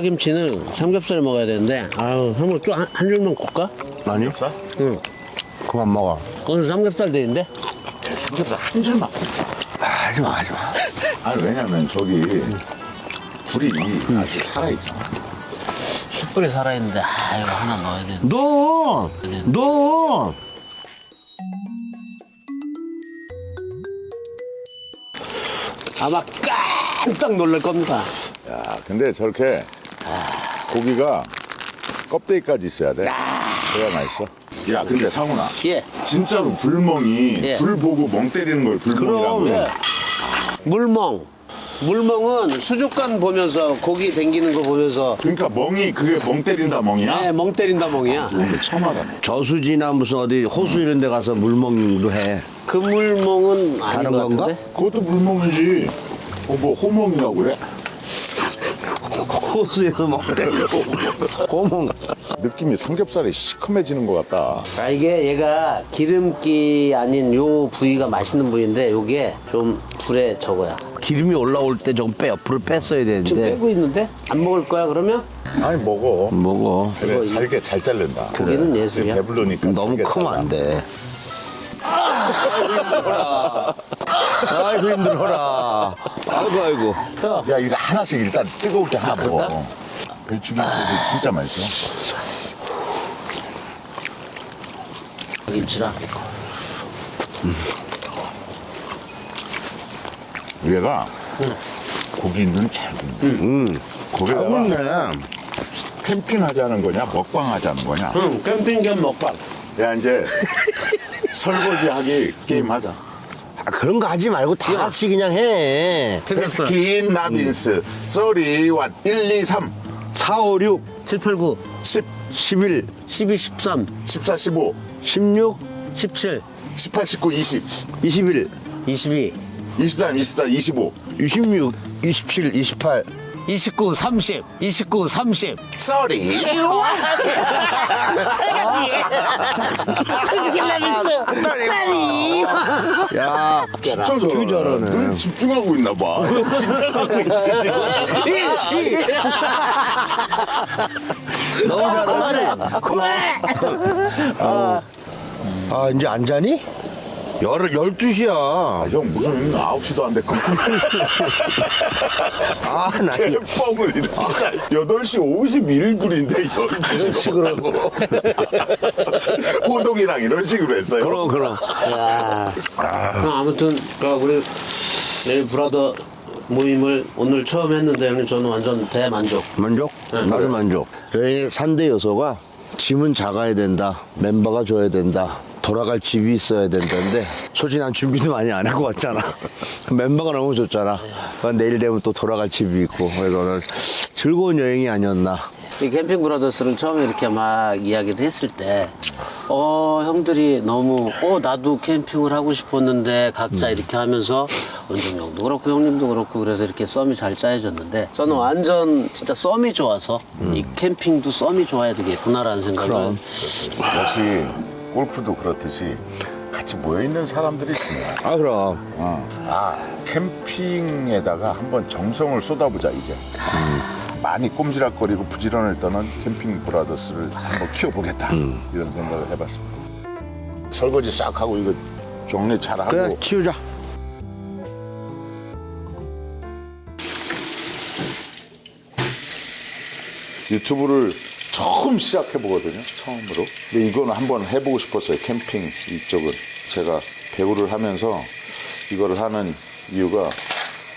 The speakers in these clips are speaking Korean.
파김치는 삼겹살 먹어야 되는데 아유 한번 또한 한 줄만 굽까? 아니? 응. 그만 먹어. 오늘 삼겹살 되는데 삼겹살 한 줄만 굽자. 아, 하지 마, 하지 마. 아니 왜냐면 저기 불이 아직 살아있잖아. 숯불이 살아있는데 아 이거 하나 넣어야 돼. 너! 너! 아마 깜짝 놀랄 겁니다. 야 근데 저렇게 고기가 껍데기까지 있어야 돼. 그래야 맛있어. 야 근데 상훈아. 예. 진짜로 불멍이 예. 불 보고 멍 때리는 걸 불멍이라고 해. 물멍. 물멍은 수족관 보면서 고기 댕기는 거 보면서 그러니까 멍이 그게 멍 때린다 멍이야? 네, 멍 때린다 멍이야. 오늘 처음 알았네. 저수지나 무슨 어디 호수 이런 데 가서 물먹이도 해. 그 물멍은 아닌 다른 것 건가? 같은데? 그것도 물멍이지. 어, 뭐 호멍이라고 그래? 호수에서 먹대. 고멍. 느낌이 삼겹살이 시커매지는 것 같다. 아 이게 얘가 기름기 아닌 요 부위가 맛있는 부위인데 요게 좀 불에 적어야. 기름이 올라올 때 조금 빼, 불을 뺐어야 지금 되는데. 빼고 있는데 안 먹을 거야 그러면? 아니 먹어. 먹어. 그래 잘게 잘 자른다. 고기는 예술이야. 배불러니까 너무 잘게 크면 잘라. 안 돼. 아이고 힘들어라. 아이고 아이고. 야 이거 하나씩 일단 뜨거울 때 하나 먹어. 배추김치도 진짜 맛있어. 김치랑. 얘가 고기는 잘 굽네. 음. 거기다가 먹네. 캠핑 하자는 거냐 먹방 하자는 거냐. 응, 캠핑 겸 먹방. 야 이제 설거지 하기 게임 하자. 아, 그런 거 하지 말고 다 같이 그냥 해. 베스킨 라빈스. 쏘리완 1, 2, 3 4, 5, 6, 7, 8, 9, 10, 11, 12, 13, 14, 15, 16, 17, 18, 19, 20, 21, 22, 23, 24, 25 26, 27, 28. 29, 30, 29, 30. 쏘리 야, 진짜 되게 잘하네. 늘 집중하고 있나 봐 긴장하고 있지 지금 너무 잘하네. 아, 이제 안 자니? 열, 12시야. 아, 형 무슨 9시도 안 됐고 아, 나 이- 뻥을 이렇게 8시 51분인데 12시 그러고 호동이랑 이런 식으로 했어요 그럼, 그럼. 그럼 아무튼 그 우리 내일 브라더 모임을 오늘 처음 했는데 형님 저는 완전 대만족. 만족? 나도 만족. 여기 산대 요소가 짐은 작아야 된다. 멤버가 줘야 된다. 돌아갈 집이 있어야 된다는데 솔직히 난 준비도 많이 안 하고 왔잖아. 멤버가 너무 좋잖아. 내일 되면 또 돌아갈 집이 있고 그래서 오늘 즐거운 여행이 아니었나. 이 캠핑 브라더스를 처음에 이렇게 막 이야기를 했을 때, 어, 형들이 너무, 어, 나도 캠핑을 하고 싶었는데, 각자 이렇게 하면서, 원종 형도 그렇고, 형님도 그렇고, 그래서 이렇게 썸이 잘 짜여졌는데, 저는 완전 진짜 썸이 좋아서, 이 캠핑도 썸이 좋아야 되겠구나라는 생각을. 그럼. 역시 골프도 그렇듯이 같이 모여있는 사람들이 중요해 아 그럼. 어. 아 캠핑에다가 한번 정성을 쏟아보자 이제. 많이 꼼지락거리고 부지런을 떠난 캠핑 브라더스를 한번 키워보겠다. 이런 생각을 해봤습니다. 설거지 싹 하고 이거 정리 잘 하고. 그래 치우자. 유튜브를 처음 시작해 보거든요. 처음으로. 근데 이거는 한번 해보고 싶었어요. 캠핑 이쪽은 제가 배우를 하면서 이거를 하는 이유가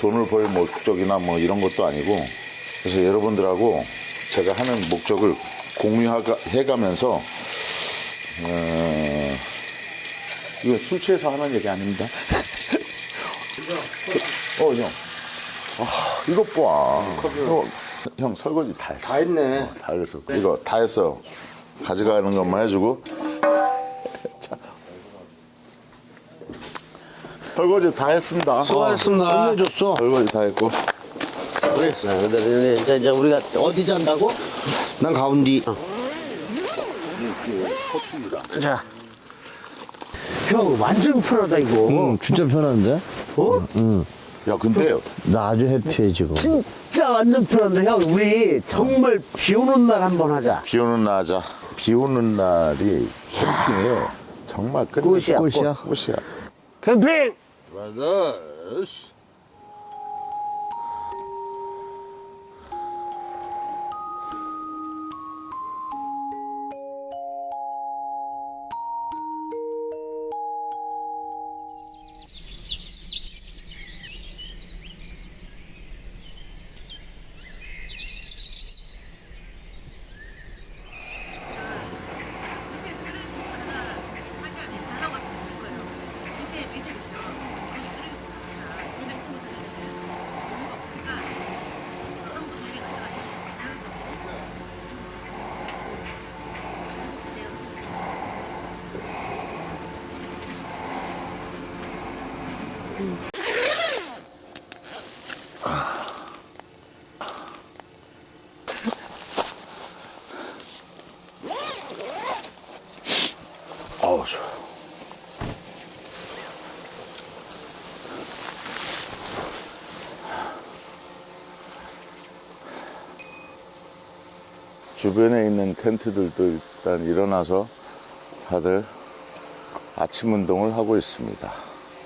돈을 벌 목적이나 뭐 이런 것도 아니고 그래서 여러분들하고 제가 하는 목적을 공유해가면서 어, 이거 술 취해서 하는 얘기 아닙니다. 어 형. 아, 이것 봐. 형, 형 설거지 다 했어. 다 했네. 다 했어. 이거 다 했어. 가져가는 것만 해주고. 자. 설거지 다 했습니다. 수고하셨습니다. 끝내줬어. 설거지 다 했고. 그래. 자, 이제, 이제, 이제 우리가 어디 잔다고? 난 가운데. 자. 형, 완전 편하다, 이거. 응, 진짜 편한데? 어? 응. 야, 근데 나 아주 해피해 지금. 진짜 완전 편한데 형 우리 정말 비 오는 날 한번 하자. 비 오는 날 하자. 비 오는 날이 캠핑에 정말 끝 꽃이야, 꽃이야. 꽃이야. 캠핑. 맞아. 주변에 있는 텐트들도 일단 일어나서 다들 아침 운동을 하고 있습니다.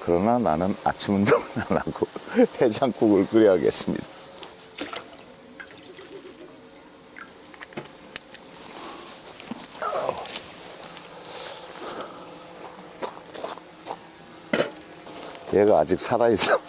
그러나 나는 아침 운동을 안 하고 해장국을 끓여야겠습니다. 얘가 아직 살아있어.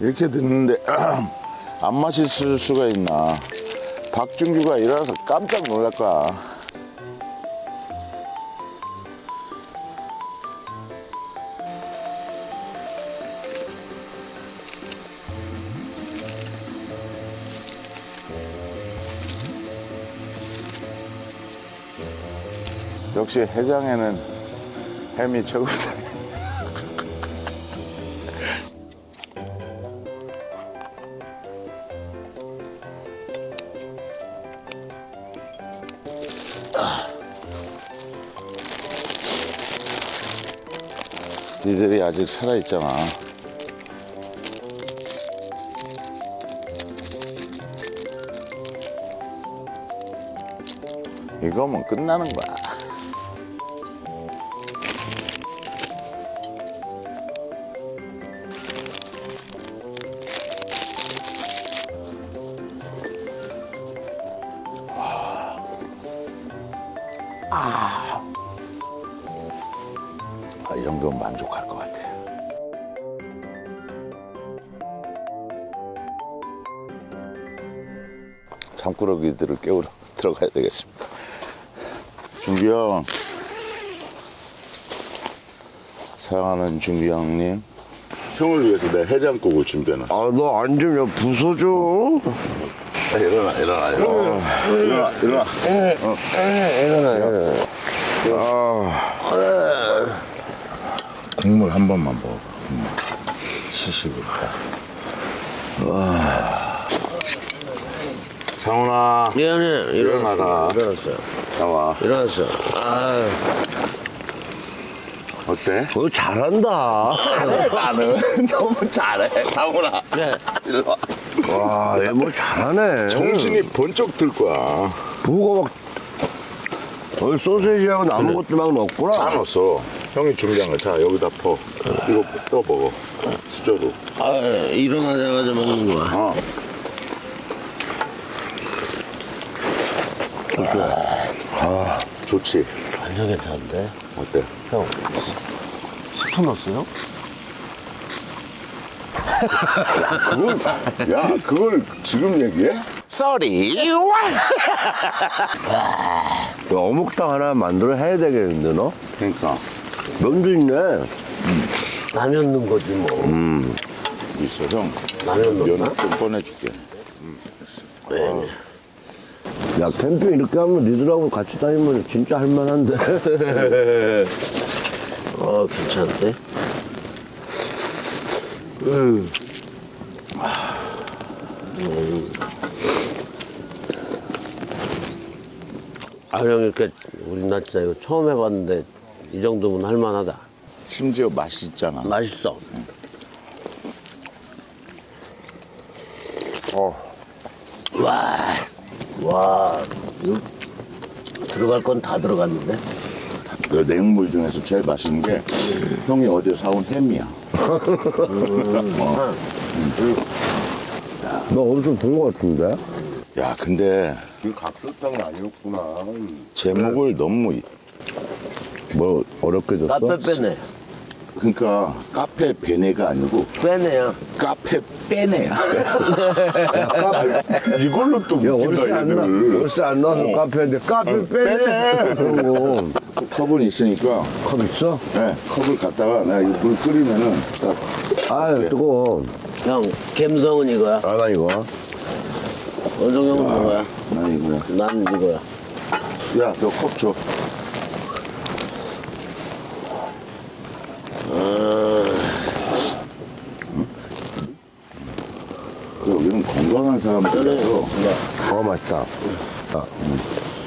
이렇게 듣는데 안 맛있을 수가 있나. 박준규가 일어나서 깜짝 놀랄 거야. 역시 해장에는 햄이 최고다. 아직 살아있잖아. 이거면 끝나는 거야. 잠꾸러기들을 깨우러 들어가야 되겠습니다. 준규 형. 사랑하는 준규 형님. 형을 위해서 내 해장국을 준비해놨어. 아너 앉으면 부서져. 일어나, 일어나, 일어나. 일어나, 일어나. 일어나 일어나. 국물 한 번만 먹어. 시식으로. 상훈아, 미안해 일어나라. 일어났어. 나와. 일어났어. 아 어때? 너 잘한다. 나는 너무 잘해. 상훈아. 그래. 일로 와. 와, 얘 뭐 잘하네. 정신이 번쩍 들 거야. 부고 막. 어, 소세지하고 남은 것도 막 넣었구나. 다 넣었어. 형이 준비한 거. 자, 여기다 퍼. 이거 떠 먹어. 수저로. 아, 일어나자마자 먹는 거야. 어. 아, 좋지. 완전 괜찮은데. 어때? 형 스프 넣었어요? 그걸, 야, 그걸 지금 얘기해? 쏘리. 어묵탕 하나 만들어 해야 되겠는데, 너? 그러니까. 면도 있네. 라면 넣은 거지 뭐. 있어, 형. 라면 면 넣었나? 좀 꺼내줄게. 야, 캠핑 이렇게 하면 니들하고 같이 다니면 진짜 할만한데. 어, 괜찮은데? 아, 형, 이렇게, 우리 나 진짜 이거 처음 해봤는데, 이 정도면 할만하다. 심지어 맛이 있잖아. 맛있어. 어. 와, 와, 이거 들어갈 건 다 들어갔는데? 그 냉물 중에서 제일 맛있는 게 형이 어제 사온 햄이야. 너 어디서 본거 같은데? 야, 근데 이 각설탕이 아니었구나. 제목을 너무 이- 뭐 어렵게 줬어? 카페 빼네. 그러니까 카페 베네가 아니고 빼네야. 카페 빼네야. 이걸로 또 야, 월세 웃긴다 안 나. 얘들. 월세 안 나와서 카페인데 카페 빼네. 그런 거. 컵은 있으니까 컵 있어? 네, 컵을 갖다가 내가 이물 끓이면은 딱 아유, 뜨거워. 형, 갬성은 이거야. 아, 나 이거. 원종형은 이거야. 나 이거야. 난 이거야. 야, 너 컵 줘. 그 여기는 건강 한 사람들이라서 어, 맛있다. 아,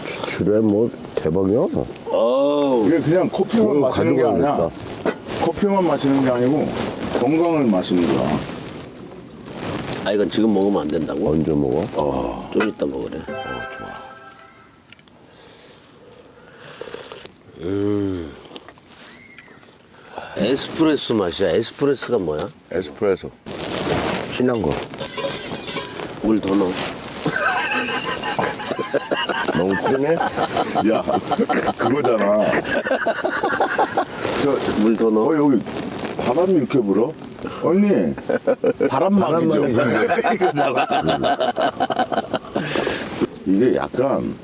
주출에 뭐 대박이야. 어우. 이게 그냥 커피만 마시는 게 아니야. 가져가야겠다. 커피만 마시는 게 아니고 건강을 마시는 거야. 아, 이건 지금 먹으면 안 된다고? 언제 먹어? 좀 이따 먹으래. 음. 에스프레소 맛이야. 에스프레소가 뭐야? 에스프레소. 진한 거. 물 더 넣어. 너무 진해? 야, 그거잖아. 저, 물 더 넣어. 어, 여기 바람이 이렇게 불어? 언니, 바람막이죠? 이거잖아. 이게 약간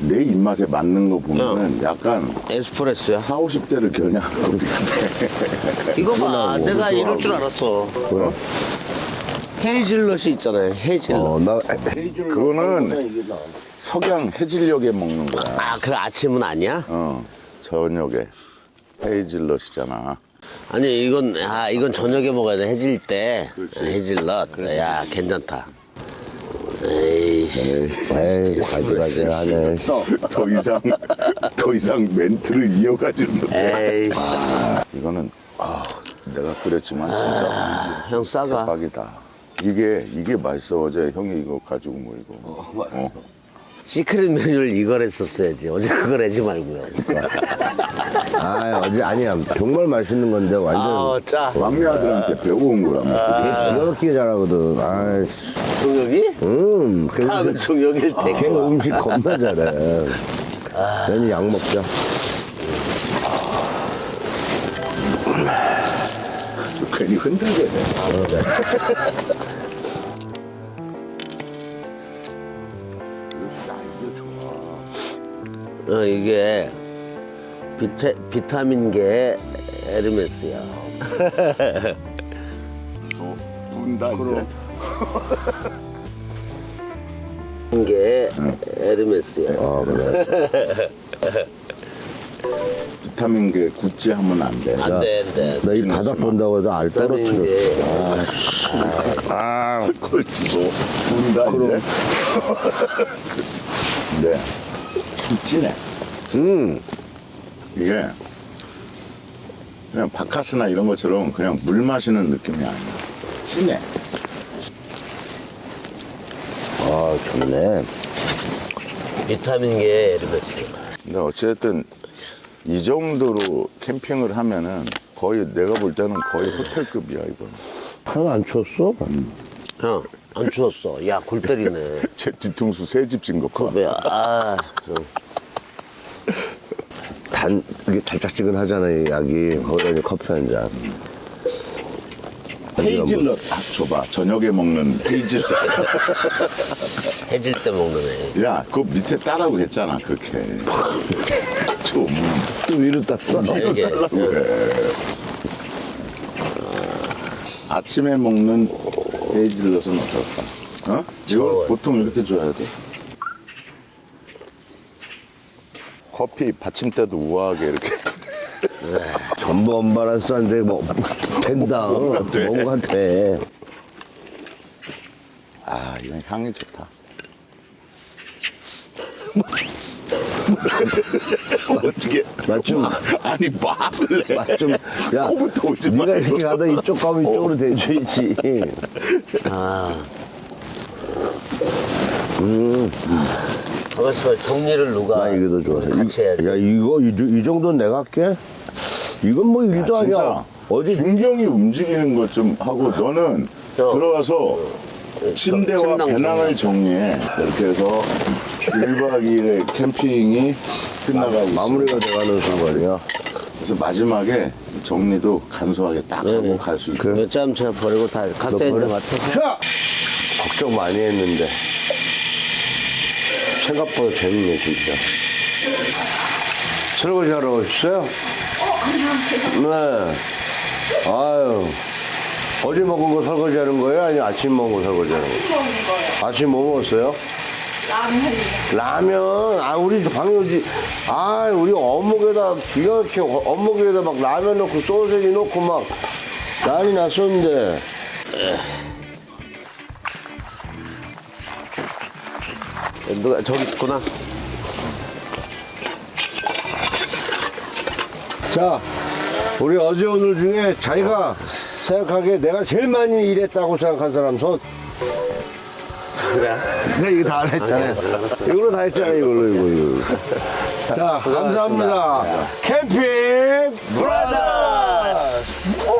내 입맛에 맞는 거 보면은 약간 에스프레소야. 4, 50대를 겨냥한 커피 같아. 이거 봐. 내가 이럴 줄 알았어. 왜? 헤이즐넛이 있잖아요. 헤이즐넛. 어, 나 그거는 석양 해질녘에 먹는 거야. 아, 그래 아침은 아니야? 어, 저녁에. 헤이즐넛이잖아. 아니 이건 아 이건 저녁에 먹어야 돼 해질 때 해질넛 야 괜찮다 에이씨 에이, 가지가지 하네. 더 이상, 더 이상 멘트를 이어가지는 못해. 에이씨 이거는, 아, 내가 끓였지만 진짜 형 싸가 대박이다. 이게, 이게 맛있어. 어제 형이 이거 가지고 뭐 이거. 어. 시크릿 메뉴를 이걸 했었어야지 어제 그걸 하지 말고요 아, 어제 아니야. 정말 맛있는 건데 완전 아짜 막내 아들한테 배워온 거라며. 걔 기가 막히게 잘하거든. 아이씨. 종혁이? 음, 걔 다음에 종혁일 때걔 음식 겁나 잘해. 괜히 약 먹자. 괜히 흔들게 돼. 어, 이게 비타, 비타민계 에르메스야 분다, 이제. 게 에르메스야 아, 그래. 비타민계 굿즈 하면 안 돼. 안 돼 안 돼 나 이 바닥 본다고 해서 알 떨어뜨려. 비타민계 아, 그걸 주소. 분다, 이제. 근데, 참 진해. 음, 이게, 그냥 바카스나 이런 것처럼 그냥 물 마시는 느낌이 아니야. 진해. 아, 좋네. 비타민계 에르메스 근데 어쨌든 이 정도로 캠핑을 하면은 거의 내가 볼 때는 거의 호텔급이야 이건. 하나도 안 추웠어? 형 안 추웠어 야 골 때리네 제 뒤통수 새집진거 봐. 뭐야 아 형. 단, 이게 달짝지근하잖아, 이 약이. 거기다 이제 커피 한 잔. 헤이즐넛 아, 줘봐. 저녁에 먹는 헤이즐넛. 해질 때 먹는 애 야, 그 밑에 따라고 했잖아 그렇게. 좀 또 위로 땄어? 이거 이게, 달라고 그래. 아침에 먹는 헤이즐넛은 어떨까? 어? 이걸 보통 이렇게 줘야 돼. 커피 받침대도 우아하게 이렇게 전부 언바란스한데 뭐 된다. 뭔가 돼. 뭔가 돼. 아, 이건 향이 좋다. 어떻게? 맞춤. 아니, 말을 해. 맛좀 야, 코부터 오지 네가 말고. 이렇게 가다 이쪽 가면 이쪽으로 대줘야지. 아. 그래서 정리를 누가 나 이게 더 좋아해. 같이 해야지. 야 이거 이, 이 정도는 내가 할게. 이건 뭐 일도 야, 아니야. 진짜 어디 준경이 움직이는 것 좀 하고 너는 저- 들어가서 침대와 배낭을 정리해. 이렇게 해서 1박 2일의 캠핑이 끝나가고 있어. 마무리가 돼가는 순간이야. 그래서 마지막에 정리도 간소하게 딱 하고 갈 수 있고. 몇점 제가 버리고 다 각자 있는. 자! 걱정 많이 했는데 생각보다 재밌네 진짜. 설거지 하러 오셨어요? 네. 아유. 어제 먹은 거 설거지 하는 거예요? 아니면 아침 먹은 거 설거지 하는 거예요? 아침 뭐 먹었어요? 라면. 아, 우리 방효지. 아, 우리 어묵에다, 기가 막히게 어묵에다 막 라면 넣고 소세지 넣고 막 난리 났었는데. 누가 저기 있구나. 자, 우리 어제 오늘 중에 자기가 생각하기에 내가 제일 많이 일했다고 생각한 사람 손. 그래. 내가 이거 다 했잖아. 이걸로 다 했잖아, 이걸로, 이거. 이거. 자, 감사합니다. 캠핑 브라더스!